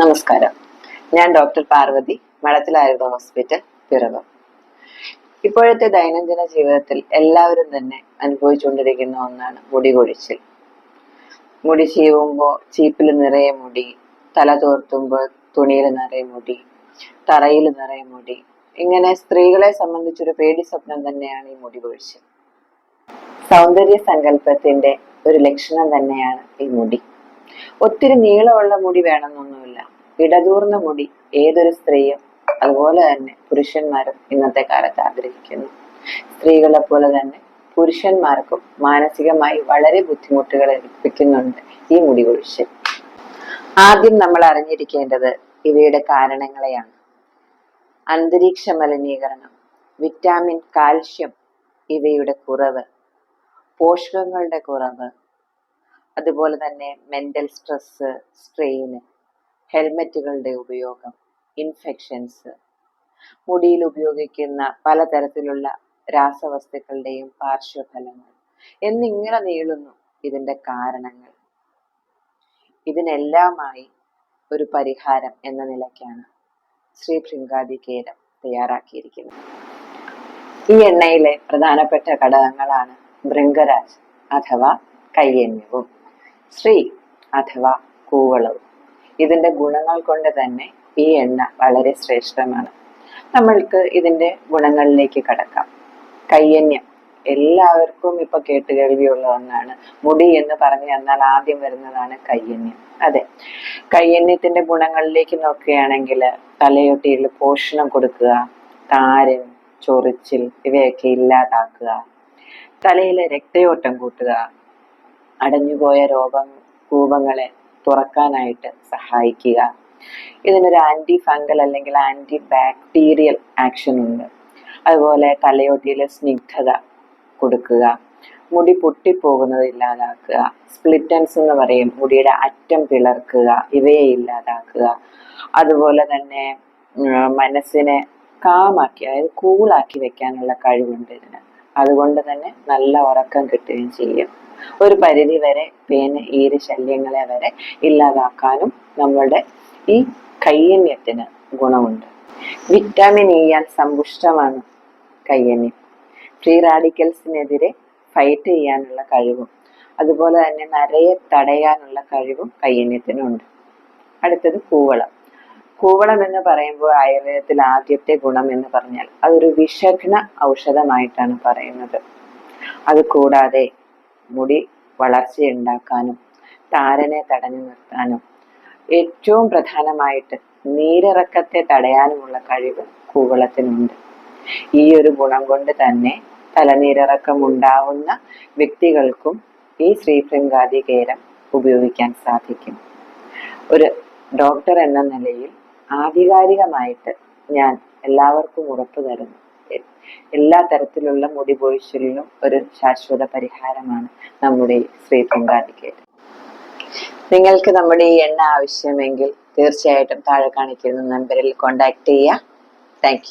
നമസ്കാരം. ഞാൻ ഡോക്ടർ പാർവതി മഠത്തിലായുധ ഹോസ്പിറ്റൽ പിറവ്. ഇപ്പോഴത്തെ ദൈനംദിന ജീവിതത്തിൽ എല്ലാവരും തന്നെ അനുഭവിച്ചുകൊണ്ടിരിക്കുന്ന ഒന്നാണ് മുടി കൊഴിച്ചിൽ മുടി ചീവുമ്പോൾ ചീപ്പിൽ നിറയെ മുടി തല തോർത്തുമ്പോൾ തുണിയിൽ നിറയെ മുടി തറയിൽ നിറയെ മുടി. ഇങ്ങനെ സ്ത്രീകളെ സംബന്ധിച്ചൊരു പേടി സ്വപ്നം തന്നെയാണ് ഈ മുടി കൊഴിച്ചിൽ സൗന്ദര്യ സങ്കല്പത്തിന്റെ ഒരു ലക്ഷണം തന്നെയാണ് ഈ മുടി. ഒത്തിരി നീളമുള്ള മുടി വേണമെന്നൊന്നുമില്ല. ഇടതൂർന്ന മുടി ഏതൊരു സ്ത്രീയും അതുപോലെ തന്നെ പുരുഷന്മാരും ഇന്നത്തെ കാലത്ത് ആഗ്രഹിക്കുന്നു. സ്ത്രീകളെ പോലെ തന്നെ പുരുഷന്മാർക്കും മാനസികമായി വളരെ ബുദ്ധിമുട്ടുകൾ ഏൽപ്പിക്കുന്നുണ്ട് ഈ മുടി കൊഴിച്ചിൽ. ആദ്യം നമ്മൾ അറിഞ്ഞിരിക്കേണ്ടത് ഇവയുടെ കാരണങ്ങളെയാണ്. അന്തരീക്ഷ മലിനീകരണം വിറ്റാമിൻ കാൽഷ്യം ഇവയുടെ കുറവ് പോഷകങ്ങളുടെ കുറവ് അതുപോലെ തന്നെ മെന്റൽ സ്ട്രെസ് സ്ട്രെയിന് ഹെൽമെറ്റുകളുടെ ഉപയോഗം ഇൻഫെക്ഷൻസ് മുടിയിൽ ഉപയോഗിക്കുന്ന പലതരത്തിലുള്ള രാസവസ്തുക്കളുടെയും പാർശ്വഫലങ്ങൾ എന്നിങ്ങനെ നീളുന്നു ഇതിന്റെ കാരണങ്ങൾ. ഇതിനെല്ലാമായി ഒരു പരിഹാരം എന്ന നിലയ്ക്കാണ് ശ്രീ ഭൃങ്കാതി കേരം തയ്യാറാക്കിയിരിക്കുന്നത്. ഈ എണ്ണയിലെ പ്രധാനപ്പെട്ട ഘടകങ്ങളാണ് ഭൃംഗരാജ് അഥവാ കയ്യന്യവും. ശ്രീ അഥവാ കൂവളവ് ഇതിന്റെ ഗുണങ്ങൾ കൊണ്ട് തന്നെ ഈ എണ്ണ വളരെ ശ്രേഷ്ഠമാണ്. നമ്മൾക്ക് ഇതിന്റെ ഗുണങ്ങളിലേക്ക് കടക്കാം. കയ്യന്യം. എല്ലാവർക്കും ഇപ്പൊ കേട്ടുകേൾവിയുള്ള ഒന്നാണ്. മുടി എന്ന് പറഞ്ഞു തന്നാൽ ആദ്യം വരുന്നതാണ് കയ്യന്യം. അതെ. കയ്യന്യത്തിന്റെ ഗുണങ്ങളിലേക്ക് നോക്കുകയാണെങ്കിൽ തലയൊട്ടിയിൽ പോഷണം കൊടുക്കുക താരൻ ചൊറിച്ചിൽ ഇവയൊക്കെ ഇല്ലാതാക്കുക തലയിലെ രക്തയോട്ടം കൂട്ടുക അടഞ്ഞുപോയ രോഗം രൂപങ്ങളെ തുറക്കാനായിട്ട് സഹായിക്കുക. ഇതിനൊരു ആന്റി ഫംഗൽ അല്ലെങ്കിൽ ആന്റി ബാക്ടീരിയൽ ആക്ഷൻ ഉണ്ട്. അതുപോലെ തലയോട്ടിയിലെ സ്നിഗ്ധത കൊടുക്കുക മുടി പൊട്ടിപ്പോകുന്നത് ഇല്ലാതാക്കുക സ്പ്ലിറ്റൻസ് എന്ന് പറയും മുടിയുടെ അറ്റം പിളർക്കുക ഇവയെ ഇല്ലാതാക്കുക. അതുപോലെ തന്നെ മനസ്സിനെ കാമാക്കി അതായത് കൂളാക്കി വെക്കാനുള്ള കഴിവുണ്ട് ഇതിന്. അതുകൊണ്ട് തന്നെ നല്ല ഉറക്കം കിട്ടുകയും ചെയ്യും. ഒരു പരിധി വരെ പേന് ഈര് ശല്യങ്ങളെ വരെ ഇല്ലാതാക്കാനും നമ്മളുടെ ഈ കയ്യന്യത്തിന് ഗുണമുണ്ട്. വിറ്റാമിൻ ഇയാൽ സമ്പുഷ്ടമാണ് കയ്യന്യം. ഫ്രീ റാഡിക്കൽസിനെതിരെ ഫൈറ്റ് ചെയ്യാനുള്ള കഴിവും. അതുപോലെ തന്നെ നരയെ തടയാനുള്ള കഴിവും കയ്യന്യത്തിനുണ്ട്. അടുത്തത് കൂവളം കൂവളം എന്ന് പറയുമ്പോൾ ആയുർവേദത്തിൽ ആദ്യത്തെ ഗുണം എന്ന് പറഞ്ഞാൽ അതൊരു വിഷഘ്ന ഔഷധമായിട്ടാണ് പറയുന്നത്. അത് കൂടാതെ മുടി വളർച്ചയുണ്ടാക്കാനും താരനെ തടഞ്ഞു നിർത്താനും ഏറ്റവും പ്രധാനമായിട്ട് നീരിറക്കത്തെ തടയാനുമുള്ള കഴിവ് കൂവളത്തിനുണ്ട്. ഈ ഒരു ഗുണം കൊണ്ട് തന്നെ തലനീരിറക്കം ഉണ്ടാവുന്ന വ്യക്തികൾക്കും ഈ ശ്രീഭൃങ്കാതി കേരം ഉപയോഗിക്കാൻ സാധിക്കും. ഒരു ഡോക്ടർ എന്ന നിലയിൽ ആധികാരികമായിട്ട് ഞാൻ എല്ലാവർക്കും ഉറപ്പു തരുന്നു. എല്ലാ തരത്തിലുള്ള മുടി പൊഴിച്ചിലിനും ഒരു ശാശ്വത പരിഹാരമാണ് നമ്മുടെ ശ്രീ പൊങ്കാതിക്കേറ്റ് നിങ്ങൾക്ക് നമ്മുടെ ഈ എണ്ണ ആവശ്യമെങ്കിൽ തീർച്ചയായിട്ടും താഴെ കാണിക്കുന്ന നമ്പറിൽ കോൺടാക്ട് ചെയ്യുക താങ്ക്